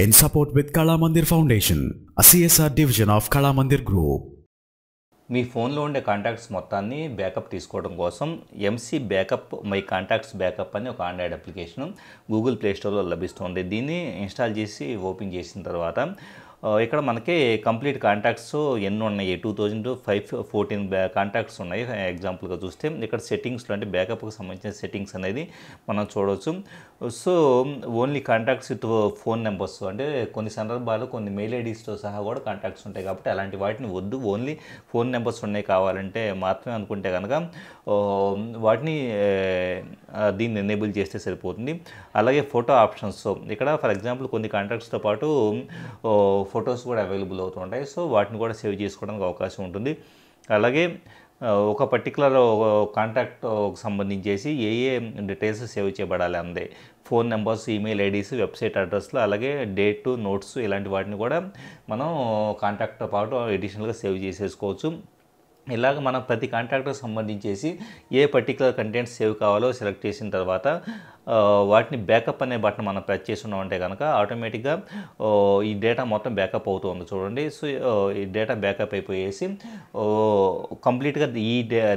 in support with Kala Mandir Foundation, a CSR division of Kala Mandir Group. మీ ఫోన్లో ఉండే contacts మొత్తాన్ని backup తీసుకోవడం కోసం MC backup my contacts backup అని ఒక ఆండ్రాయిడ్ అప్లికేషన్ గూగుల్ ప్లే స్టోర్లో లభిస్తుంది దీన్ని ఇన్స్టాల్ చేసి ఓపెన్ చేసిన తర్వాత Uh, ఇక్కడ మనకి కంప్లీట్ కాంటాక్ట్స్ ఎన్ని ఉన్నాయి టూ థౌజండ్ ఫైవ్ ఫోర్టీన్ బ్యా కాంటాక్ట్స్ ఉన్నాయి ఎగ్జాంపుల్గా చూస్తే ఇక్కడ సెట్టింగ్స్లో అంటే బ్యాకప్కి సంబంధించిన సెట్టింగ్స్ అనేది మనం చూడవచ్చు so only contacts with phone numbers అంటే కొన్ని సందర్భాలు కొన్ని మెయిల్ ఐడీస్తో సహా కూడా కాంటాక్ట్స్ ఉంటాయి కాబట్టి అలాంటి వాటిని వద్దు. ఓన్లీ ఫోన్ నెంబర్స్ ఉన్నాయి కావాలంటే మాత్రమే అనుకుంటే కనుక uh, వాటిని దీన్ని ఎనేబుల్ చేస్తే సరిపోతుంది. అలాగే ఫోటో ఆప్షన్స్. ఇక్కడ ఫర్ ఎగ్జాంపుల్ కొన్ని కాంటాక్ట్స్తో పాటు ఫొటోస్ కూడా అవైలబుల్ అవుతుంటాయి సో వాటిని కూడా సేవ్ చేసుకోవడానికి అవకాశం ఉంటుంది. అలాగే ఒక పర్టికులర్ కాంటాక్ట్ సంబంధించేసి ఏ ఏ డీటెయిల్స్ సేవ్ చేయబడాలి అందే. Phone numbers email IDs website అడ్రస్లు అలాగే డేట్ నోట్స్ ఇలాంటి వాటిని కూడా మనం కాంటాక్ట్తో పాటు ఎడిషనల్గా సేవ్ చేసేసుకోవచ్చు. ఇలాగ మనం ప్రతి కాంట్రాక్టర్ సంబంధించేసి ఏ పర్టికులర్ కంటెంట్ సేవ్ కావాలో సెలెక్ట్ చేసిన తర్వాత వాటిని బ్యాకప్ అనే బటన్ మనం ప్రెస్ చేసి ఉన్నామంటే కనుక ఆటోమేటిక్గా ఈ డేటా మొత్తం బ్యాకప్ అవుతుంది చూడండి. సో ఈ డేటా బ్యాకప్ అయిపోయేసి కంప్లీట్గా ఈ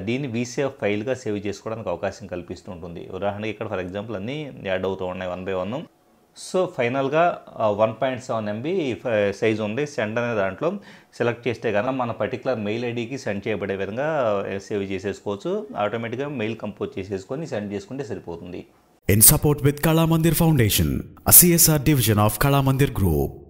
దీన్ని వీసీఎఫ్ ఫైల్గా సేవ్ చేసుకోవడానికి అవకాశం కల్పిస్తూ ఉంటుంది. ఉదాహరణకి ఇక్కడ ఫర్ ఎగ్జాంపుల్ అన్నీ యాడ్ అవుతూ ఉన్నాయి వన్ బై వన్. సో ఫైనల్గా one point seven MB size ఉంది. సెండ్ అనే దాంట్లో సెలెక్ట్ చేస్తే కనుక మన పర్టికులర్ మెయిల్ ఐడికి సెండ్ చేయబడే విధంగా సేవ్ చేసేసుకోవచ్చు. ఆటోమేటిక్గా మెయిల్ కంపోజ్ చేసేసుకొని సెండ్ చేసుకుంటే సరిపోతుంది. In support with Kalamandir foundation Foundation, division of Kalamandir group